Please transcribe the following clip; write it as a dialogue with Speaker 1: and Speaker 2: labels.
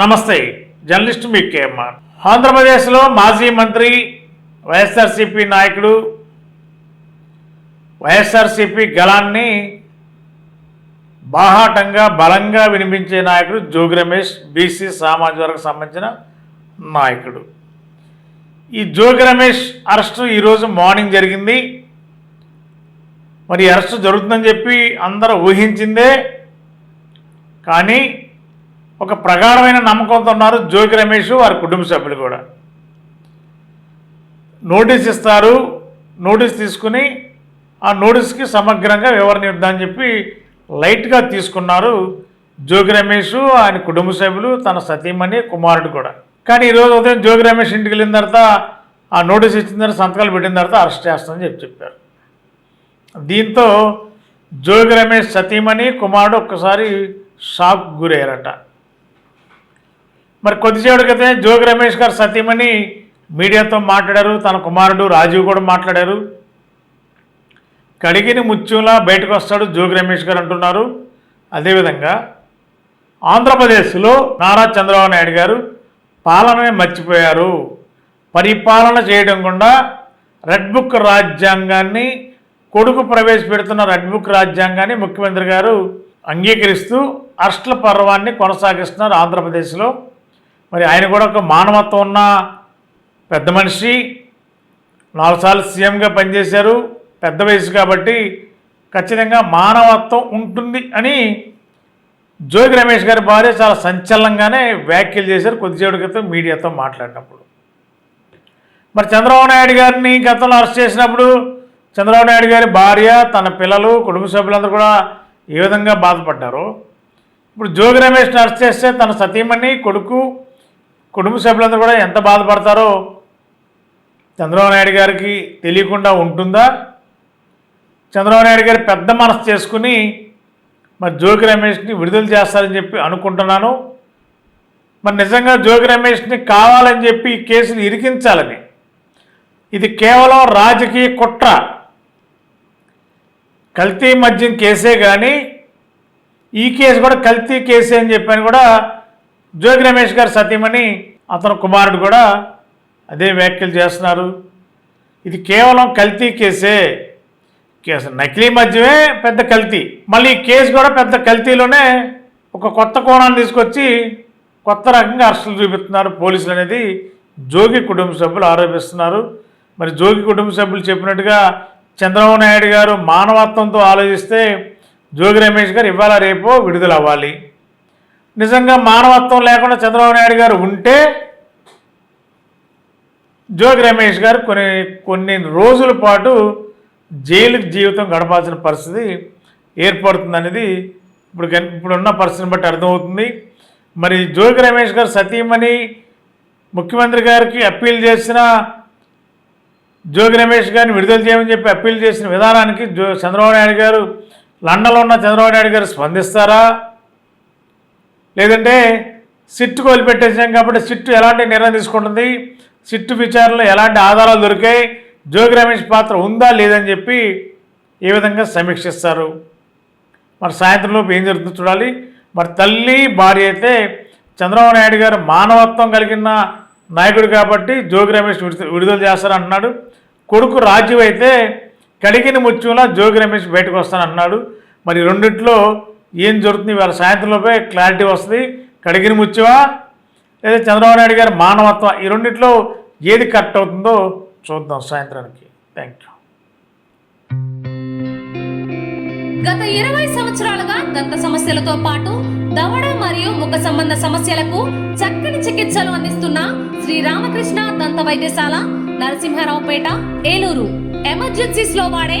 Speaker 1: నమస్తే జర్నలిస్ట్ మీ కేఎంఆర్. ఆంధ్రప్రదేశ్లో మాజీ మంత్రి వైఎస్ఆర్సిపి నాయకుడు వైఎస్ఆర్సిపి గళాన్ని బాహాటంగా బలంగా వినిపించే నాయకుడు జోగి రమేష్ బీసీ సామాజిక సంబంధించిన నాయకుడు. ఈ జోగి రమేష్ అరెస్టు ఈరోజు మార్నింగ్ జరిగింది. మరి అరెస్టు జరుగుతుందని చెప్పి అందరూ ఊహించిందే. కానీ ఒక ప్రగాఢమైన నమ్మకంతో ఉన్నారు జోగి రమేష్ వారి కుటుంబ సభ్యులు కూడా. నోటీస్ ఇస్తారు నోటీస్ తీసుకుని ఆ నోటీస్కి సమగ్రంగా వివరణ ఇద్దామని చెప్పి లైట్గా తీసుకున్నారు జోగి రమేష్ ఆయన కుటుంబ సభ్యులు తన సతీమణి కుమారుడు కూడా. కానీ ఈరోజు ఉదయం జోగి రమేష్ ఇంటికి వెళ్ళిన తర్వాత ఆ నోటీస్ ఇచ్చిన తర్వాత సంతకాలు పెట్టిన తర్వాత అరెస్ట్ చేస్తామని చెప్పి చెప్పారు. దీంతో జోగి రమేష్ సతీమణి కుమారుడు ఒక్కసారి షాక్ గురయ్యారట. మరి కొద్దిసేపటి క్రితమే జోగి రమేష్ గారు సతీమణి మీడియాతో మాట్లాడారు. తన కుమారుడు రాజీవ్ కూడా మాట్లాడారు. కడిగిని ముత్యంలా బయటకు వస్తాడు జోగి రమేష్ గారు అంటున్నారు. అదేవిధంగా ఆంధ్రప్రదేశ్లో నారా చంద్రబాబు నాయుడు గారు పాలననే మర్చిపోయారు. పరిపాలన చేయడం గుండా రెడ్ బుక్ రాజ్యాంగాన్ని కొడుకు ప్రవేశపెడుతున్న రెడ్ బుక్ రాజ్యాంగాన్ని ముఖ్యమంత్రి గారు అంగీకరిస్తూ అర్స్ల పర్వాన్ని కొనసాగిస్తున్నారు ఆంధ్రప్రదేశ్లో. మరి ఆయన కూడా ఒక మానవత్వం ఉన్న పెద్ద మనిషి. నాలుగు సార్లు సీఎంగా పనిచేశారు. పెద్ద వయసు కాబట్టి ఖచ్చితంగా మానవత్వం ఉంటుంది అని జోగి రమేష్ గారి భార్య చాలా సంచలనంగానే వ్యాఖ్యలు చేశారు కొద్దిసేపటి క్రితం మీడియాతో మాట్లాడినప్పుడు. మరి చంద్రబాబు నాయుడు గారిని గతంలో అరెస్ట్ చేసినప్పుడు చంద్రబాబు నాయుడు గారి భార్య తన పిల్లలు కుటుంబ సభ్యులందరూ కూడా ఏ విధంగా బాధపడ్డారు. ఇప్పుడు జోగి రమేష్ని అరెస్ట్ చేస్తే తన సతీమణి కొడుకు కుటుంబ సభ్యులందరూ కూడా ఎంత బాధపడతారో చంద్రబాబు నాయుడు గారికి తెలియకుండా ఉంటుందా? చంద్రబాబు నాయుడు గారు పెద్ద మనసు చేసుకుని మరి జోగి రమేష్ని విడుదల చేస్తారని చెప్పి అనుకుంటున్నాను. మరి నిజంగా జోగి రమేష్ని కావాలని చెప్పి ఈ కేసులు ఇరికించాలని. ఇది కేవలం రాజకీయ కుట్ర. కల్తీ మద్యం కేసే కానీ ఈ కేసు కూడా కల్తీ కేసే అని చెప్పని కూడా జోగి రమేష్ గారు సతీమణి అతని కుమారుడు కూడా అదే వ్యాఖ్యలు చేస్తున్నారు. ఇది కేవలం కల్తీ కేసే. కేసు నకిలీ మద్యమే పెద్ద కల్తీ. మళ్ళీ ఈ కేసు కూడా పెద్ద కల్తీలోనే ఒక కొత్త కోణాన్ని తీసుకొచ్చి కొత్త రకంగా అరెస్టులు చూపిస్తున్నారు పోలీసులు అనేది. జోగి కుటుంబ సభ్యులు ఆరోపిస్తున్నారు. మరి జోగి కుటుంబ సభ్యులు చెప్పినట్టుగా చంద్రబాబు నాయుడు గారు మానవత్వంతో ఆలోచిస్తే జోగి రమేష్ గారు ఇవాళ రేపో విడుదల అవ్వాలి నిజంగా మానవత్వం లేకుండా చంద్రబాబు నాయుడు గారు ఉంటే జోగి రమేష్ గారు కొన్ని కొన్ని రోజుల పాటు జైలు జీవితం గడపాల్సిన పరిస్థితి ఏర్పడుతుందనేది ఇప్పుడు ఇప్పుడున్న పరిస్థితిని బట్టి అర్థమవుతుంది. మరి జోగి రమేష్ గారు సతీమణి ముఖ్యమంత్రి గారికి అప్పీల్ చేసిన జోగి రమేష్ గారిని విడుదల చేయమని చెప్పి అప్పీల్ చేసిన విధానానికి జో చంద్రబాబు నాయుడు గారు లండన్లో ఉన్న చంద్రబాబు నాయుడు గారు స్పందిస్తారా? లేదంటే సిట్టు కోల్పెట్టేసాం కాబట్టి సిట్టు ఎలాంటి నిర్ణయం తీసుకుంటుంది? సిట్టు విచారణలో ఎలాంటి ఆధారాలు దొరికాయి? జోగి రమేష్ పాత్ర ఉందా లేదని చెప్పి ఏ విధంగా సమీక్షిస్తారు? మరి సాయంత్రంలోపు ఏం జరుగుతుందో చూడాలి. మరి తల్లి భార్య అయితే చంద్రబాబు నాయుడు గారు మానవత్వం కలిగిన నాయకుడు కాబట్టి జోగి రమేష్ విడుదల విడుదల చేస్తారంటున్నాడు. కొడుకు రాజీవ్ అయితే కడిగిన ముత్యంలో జోగి రమేష్ బయటకు వస్తానంటున్నాడు. మరి రెండిట్లో ఏం జరుగుతుంది? ఇవాళ సాయంత్రంలోపే క్లారిటీ వస్తుంది. కడిగిన ముత్యమా లేదా చంద్రబాబు నాయుడు గారి మానవత్వం ఈ రెండిట్లో ఏది కరెక్ట్ అవుతుందో చూద్దాం సాయంత్రానికి. థ్యాంక్ యూ
Speaker 2: గత ఇరవై సంవత్సరాలుగా దంత సమస్యలతో పాటు దవడ మరియు ముఖ సంబంధ సమస్యలకు చక్కని చికిత్సలు అందిస్తున్న శ్రీ రామకృష్ణ దంత వైద్యశాల నరసింహారావుపేట ఏలూరు. ఎమర్జెన్సీస్లో వాడే